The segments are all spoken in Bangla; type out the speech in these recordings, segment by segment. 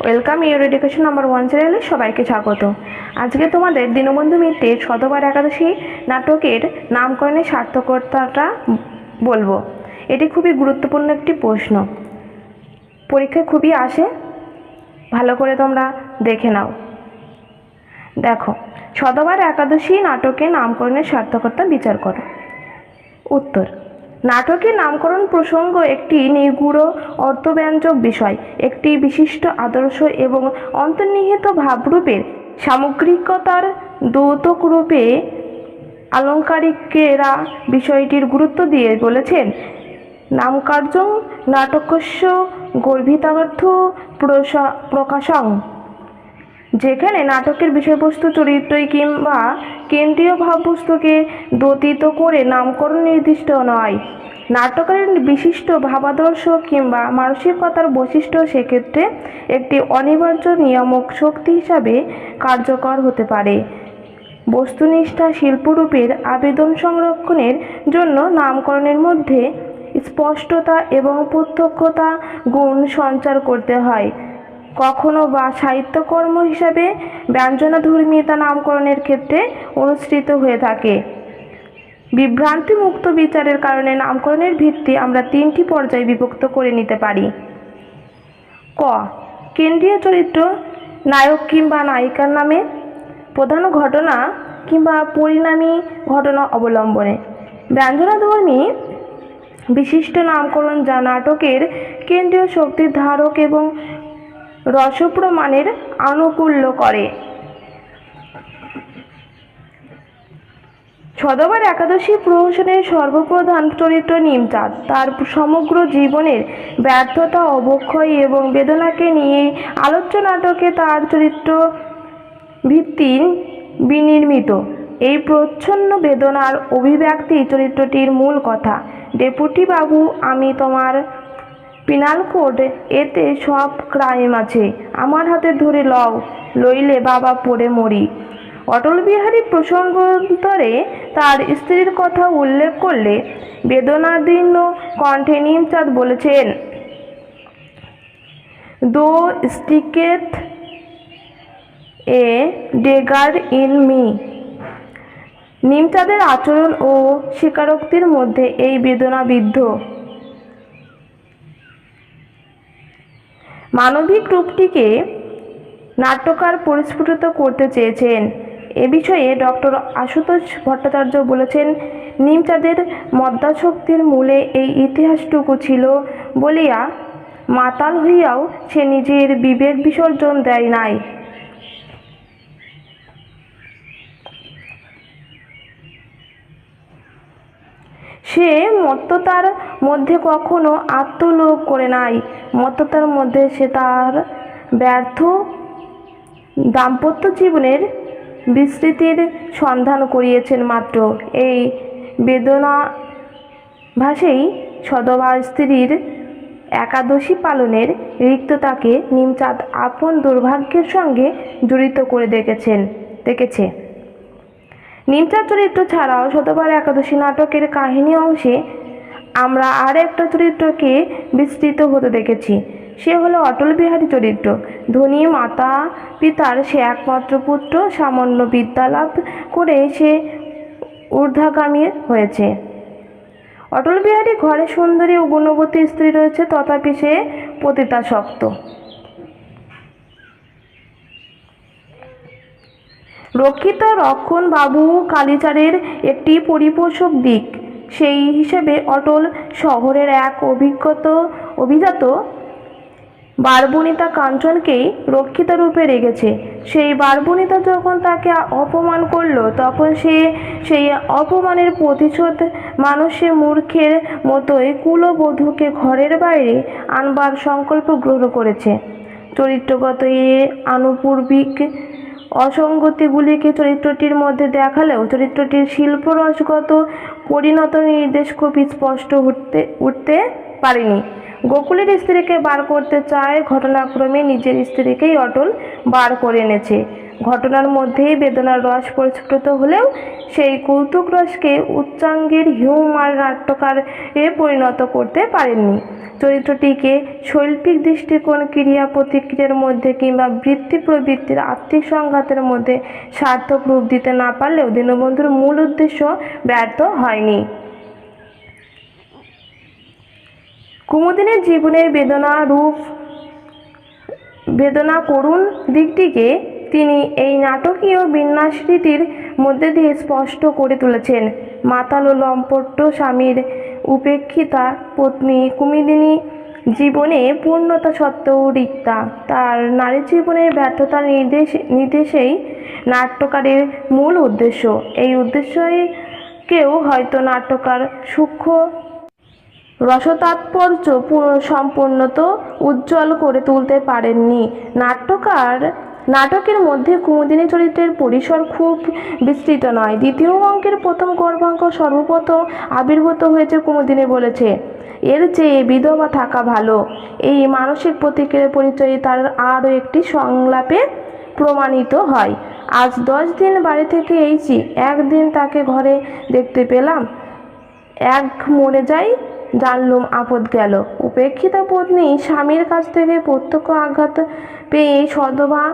Welcome your education number one চ্যানেলে সবাইকে স্বাগত। আজকে তোমাদের দীনবন্ধু মিত্রের শতবার একাদশী নাটকের নামকরণের সার্থকতাটা বলব। এটি খুবই গুরুত্বপূর্ণ একটি প্রশ্ন। পরীক্ষায় খুবই আসে। ভালো করে তোমরা দেখে নাও। দেখো, শতবার একাদশী নাটকের নামকরণের সার্থকতা বিচার করো। উত্তর নাটকের নামকরণ প্রসঙ্গ একটি নিগুড়, অর্থব্যঞ্জক বিষয়, একটি বিশিষ্ট আদর্শ এবং অন্তর্নিহিত ভাবরূপের সামগ্রিকতার দ্যৌতক রূপে আলঙ্কারিকেরা বিষয়টির গুরুত্ব দিয়ে বলেছেন, নামকার্যং নাটকস্য গর্ভিতার্থ প্রকাশং। যেখানে নাটকের বিষয়বস্তু, চরিত্রই কিংবা কেন্দ্রীয় ভাববস্তুকে দতিত করে নামকরণ নির্দিষ্ট নয়। নাটকের বিশিষ্ট ভাবাদর্শ কিংবা মানসিকতার বৈশিষ্ট্য সেক্ষেত্রে একটি অনিবার্য নিয়ামক শক্তি হিসাবে কার্যকর হতে পারে। বস্তুনিষ্ঠা শিল্পরূপের আবেদন সংরক্ষণের জন্য নামকরণের মধ্যে স্পষ্টতা এবং প্রত্যক্ষতা গুণ সঞ্চার করতে হয়। কখনো বা সাহিত্যকর্ম হিসাবে ব্যঞ্জনাধর্মিতা নামকরণের ক্ষেত্রে অনুসৃত হয়ে থাকে। বিভ্রান্তিমুক্ত বিচারের কারণে নামকরণের ভিত্তি আমরা তিনটি পর্যায়ে বিভক্ত করে নিতে পারি। ক. কেন্দ্রীয় চরিত্র নায়ক কিংবা নায়িকার নামে প্রধান ঘটনা কিংবা পরিণামী ঘটনা অবলম্বনে। ব্যঞ্জনাধর্মী বিশিষ্ট নামকরণ যা নাটকের কেন্দ্রীয় শক্তির ধারক এবং রসপ্রমাণের আনুকূল্য করে। সদবার একাদশী প্রহসনের সর্বপ্রধান চরিত্র নিমচাঁদ। তার সমগ্র জীবনের ব্যর্থতা, অবক্ষয় এবং বেদনাকে নিয়ে আলোচ্য নাটকে তার চরিত্র ভিত্তি বিনির্মিত। এই প্রচ্ছন্ন বেদনার অভিব্যক্তি চরিত্রটির মূল কথা ডেপুটি বাবু আমি তোমার পিনাল কোড, এতে সব ক্রাইম আছে। আমার হাতে ধরে লও, লইলে বাবা পড়ে মরি। অটল বিহারী প্রসঙ্গান্তরে তার স্ত্রীর কথা উল্লেখ করলে বেদনাদীর্ণ কণ্ঠে নিমচাঁদ বলেছেন, thou sticketh a dagger in me. নিমচাঁদের আচরণ ও স্বীকারোক্তির মধ্যে এই বেদনা মানবিক রূপটিকে নাট্যকার পরিস্ফুটিত করতে চেয়েছেন। এ বিষয়ে ডক্টর আশুতোষ ভট্টাচার্য বলেছেন, নিমচাঁদের মদ্যাশক্তির মূলে এই ইতিহাসটুকু ছিল বলিয়া মাতাল হইয়াও সে নিজের বিবেক বিসর্জন দেয় নাই। সে মত্ততার মধ্যে কখনো আত্মলোভ করে নাই। মত্ততার মধ্যে সে তার ব্যর্থ দাম্পত্য জীবনের বিস্তৃতির সন্ধান করিয়েছেন মাত্র। এই বেদনা ভাষেই সদবা স্ত্রীর একাদশী পালনের রিক্ততাকে নিমচাঁদ আপন দুর্ভাগ্যের সঙ্গে জড়িত করে দেখেছেন, দেখেছে। নিমচাঁদ চরিত্র ছাড়াও শতবার একাদশী নাটকের কাহিনী অংশে আমরা আর একটা চরিত্রকে বিস্তৃত হতে দেখেছি। সে হলো অটল বিহারী চরিত্র। ধনী মাতা পিতার সে একমাত্র পুত্র, সামান্য বিদ্যা লাভ করে সে ঊর্ধ্বগামী হয়েছে। অটল বিহারী ঘরে সুন্দরী ও গুণবতী স্ত্রী রয়েছে, তথাপি সে পতিতাসক্ত। রক্ষিত রক্ষণ বাবু কালীচারের একটি পরিপোষক দিক। সেই হিসেবে অটল শহরের এক অভিজ্ঞত অভিজাত বারবনিতা কাঞ্চনকেই রক্ষিতা রূপে রেখেছে। সেই বারবনিতা যখন তাকে অপমান করল, তখন সে সেই অপমানের প্রতিশোধ মানুষের মূর্খের মতোই কুলবধূকে ঘরের বাইরে আনবার সংকল্প গ্রহণ করেছে। চরিত্রগত এ আনুপূর্বিক অসঙ্গতিগুলিকে চরিত্রটির মধ্যে দেখালেও চরিত্রটির শিল্পরসগত পরিণত নির্দেশ খুব স্পষ্ট উঠতে উঠতে পারেনি। গোকুলের স্ত্রীকে বার করতে চায় ঘটনাক্রমে নিজের স্ত্রীকেই অটল বার করে এনেছে। ঘটনার মধ্যেই বেদনার রস পরিস্ফুট হলেও সেই কৌতুক রসকে উচ্চাঙ্গের হিউমার নাট্যকার এ পরিণত করতে পারেননি। চরিত্রটিকে শৈল্পিক দৃষ্টিকোণ ক্রিয়া প্রতিক্রিয়ার মধ্যে কিংবা বৃত্তি প্রবৃত্তির আর্থিক সংঘাতের মধ্যে সার্থক রূপ দিতে না পারলেও দীনবন্ধুর মূল উদ্দেশ্য ব্যর্থ হয়নি। কুমুদিনের জীবনের বেদনা রূপ, বেদনা করুণ দিকটিকে তিনি এই নাটকীয় বিন্যাস রীতির মধ্যে দিয়ে স্পষ্ট করে তুলেছেন। মাতাল লম্পট্ট স্বামীর উপেক্ষিতা পত্নী কুমিদিনী জীবনে পূর্ণতা সত্ত্বেও রিক্তা। তার নারী জীবনের ব্যর্থতার নির্দেশ, নির্দেশেই নাট্যকারের মূল উদ্দেশ্য। এই উদ্দেশ্যই কেউ হয়তো নাট্যকার সূক্ষ্ম রসতাৎপর্য পূর্ণ- সম্পূর্ণত উজ্জ্বল করে তুলতে পারেননি। নাট্যকার, নাটকের মধ্যে কুমুদিনী চরিত্রের পরিসর খুব বিস্তৃত নয়। দ্বিতীয় অঙ্কের প্রথম গর্ভাঙ্ক সর্বপ্রথম আবির্ভূত হয়েছে কুমুদিনী বলেছে। এর চেয়ে বিধবা থাকা ভালো। এই মানসিক প্রতিক্রিয়ার পরিচয়ে তার আরও একটি সংলাপে প্রমাণিত হয়। আজ দশ দিন বাড়ি থেকে এইছি একদিন তাকে ঘরে দেখতে পেলাম। এক মরে যাই জানলুম আপদ গেল। উপেক্ষিতা পত্নী স্বামীর কাছ থেকে প্রত্যক্ষ আঘাত পেয়ে সদবা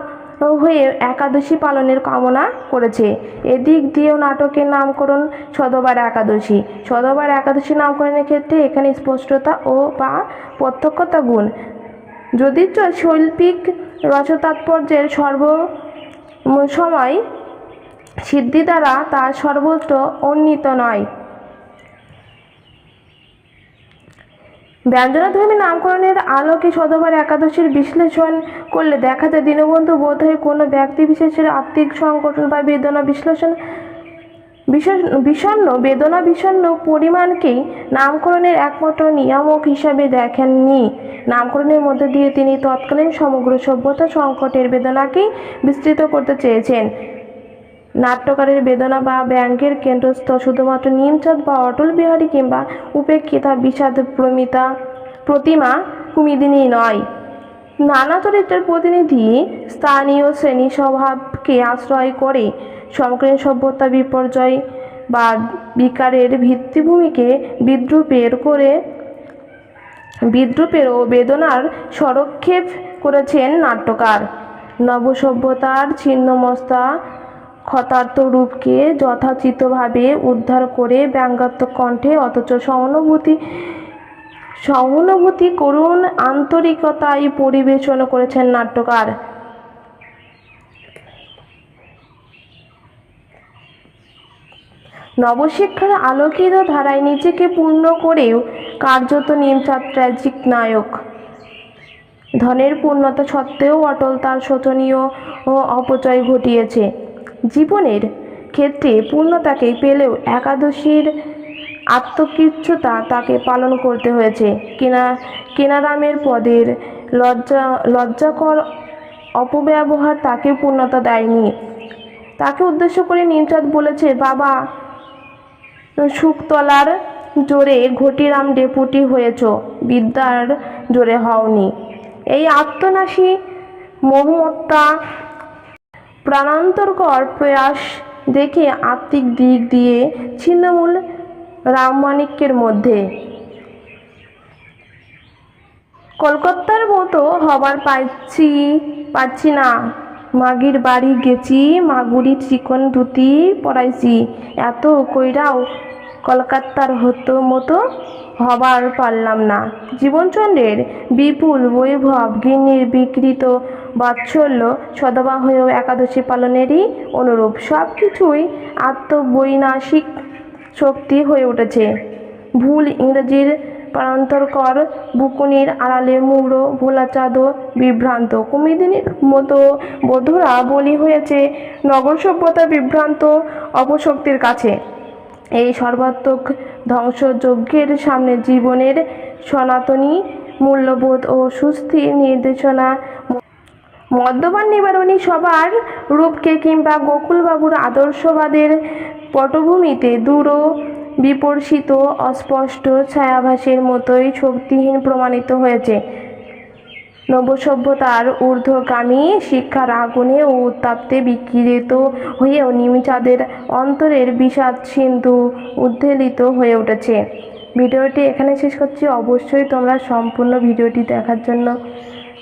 হয়ে একাদশী পালনের কামনা করেছে। এদিক দিয়েও নাটকের নামকরণ সদবার একাদশী। সদবার একাদশী নামকরণের ক্ষেত্রে এখানে স্পষ্টতা ও বা প্রত্যক্ষতা গুণ। যদিচ শৈল্পিক রসতাৎপর্যের সর্ব সময় সিদ্ধি দ্বারা তা সর্বত্র উন্নীত নয়। ব্যঞ্জনাধর্মী নামকরণের আলোকে শতবার একাদশীর বিশ্লেষণ করলে দেখা যায় দীনবন্ধু বোধ হয় কোনো ব্যক্তি বিশেষের আত্মিক সংগঠন বা বেদনা বিশ্লেষণ বিষণ্ণ, বেদনা বিষণ্ণ পরিমাণকেই নামকরণের একমাত্র নিয়ামক হিসাবে দেখেননি। নামকরণের মধ্যে দিয়ে তিনি তৎকালীন সমগ্র সভ্যতা সংকটের বেদনাকেই বিস্তৃত করতে চেয়েছেন। নাট্যকারের বেদনা বা ব্যঙ্গের কেন্দ্রস্থ শুধুমাত্র নিমচাঁদ বা অটল বিহারী কিংবা উপেক্ষিতা বিষাদ প্রমিতা প্রতিমা কুমিদিনী নয়। নানা চরিত্রের প্রতিনিধি স্থানীয় শ্রেণি স্বভাবকে আশ্রয় করে সমকালীন সভ্যতা বিপর্যয় বা বিকারের ভিত্তিভূমিকে বিদ্রুপের করে বিদ্রুপের ও বেদনার স্বরক্ষেপ করেছেন নাট্যকার। নবসভ্যতার ছিন্নমস্তা ক্ষতার্ত রূপকে যথাচিতভাবে উদ্ধার করে ব্যঙ্গাত্মক কণ্ঠে, অথচ সহানুভূতি সহানুভূতি করুণ আন্তরিকতায় পরিবেশন করেছেন নাট্যকার। নবশিক্ষার আলোকিত ধারায় নিজেকে পূর্ণ করেও কার্যত নিমচাঁদ ট্র্যাজিক নায়ক। ধনের পূর্ণতা সত্ত্বেও অটল তার শোচনীয় ও অপচয় ঘটিয়েছে। জীবনের ক্ষেত্রে পূর্ণতাকে পেলেও একাদশীর আত্মকৃচ্ছতা তাকে পালন করতে হয়েছে। কেনা, কেনারামের পদের লজ্জা, লজ্জাকর অপব্যবহার তাকে পূর্ণতা দেয়নি। তাকে উদ্দেশ্য করে নিমচাঁদ বলেছে, বাবা শুকতলার জোরে ঘটিরাম ডেপুটি হয়েছ, বিদ্যার জোরে হওনি। এই আত্মনাশী মহমত্তা প্রাণান্তরকর প্রয়াস দেখে আত্মিক দিক দিয়ে ছিন্নমূল রামমাণিক্যের মধ্যে। কলকাতার মতো হবার পাচ্ছি পাচ্ছি না। মাগির বাড়ি গেছি মাগুরি চিকন ধুতি পরাইছি। এত কইরাও কলকাতার হতো মতো হবার পারলাম না। জীবনচন্দ্রের বিপুল বৈভব গিন্নির বিকৃত বাৎসল্য সদবা হয়েও একাদশী পালনেরই অনুরূপ সব কিছুই আত্মবৈনাশিক শক্তি হয়ে উঠেছে। ভুল ইংরেজির প্রান্তরকর বুকুনির আড়ালে মুড়ো ভোলাচাঁদও বিভ্রান্ত। কুমিদিনীর মতো বধুরা বলি হয়েছে, নগর সভ্যতা বিভ্রান্ত অপশক্তির কাছে। এই সর্বাত্মক ধ্বংসযজ্ঞের সামনে জীবনের সনাতনী মূল্যবোধ ও সুস্থির নির্দেশনা। মদ্যপান নিবারণী সবার রূপকে কিংবা গোকুলবাবুর আদর্শবাদের পটভূমিতে দূর বিপর্ষিত অস্পষ্ট ছায়াভাসের মতোই শক্তিহীন প্রমাণিত হয়েছে। নবসভ্যতার ঊর্ধ্বগামী শিক্ষার আগুনে ও উত্তাপ্তে বিকিরিত হয়েও নিমিচাঁদের অন্তরের বিষাদ সিন্ধু উদ্বেলিত হয়ে উঠেছে। ভিডিওটি এখানে শেষ করছি। অবশ্যই তোমরা সম্পূর্ণ ভিডিওটি দেখার জন্য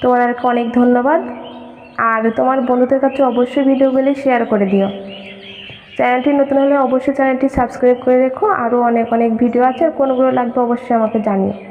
তোমাদেরকে অনেক ধন্যবাদ। আর তোমার বন্ধুদের কাছে অবশ্যই ভিডিওগুলি শেয়ার করে দিও। চ্যানেলটি নতুন হলে অবশ্যই চ্যানেলটি সাবস্ক্রাইব করে রেখো। আরও অনেক অনেক ভিডিও আছে। আর কোনগুলো লাগবে অবশ্যই আমাকে জানিও।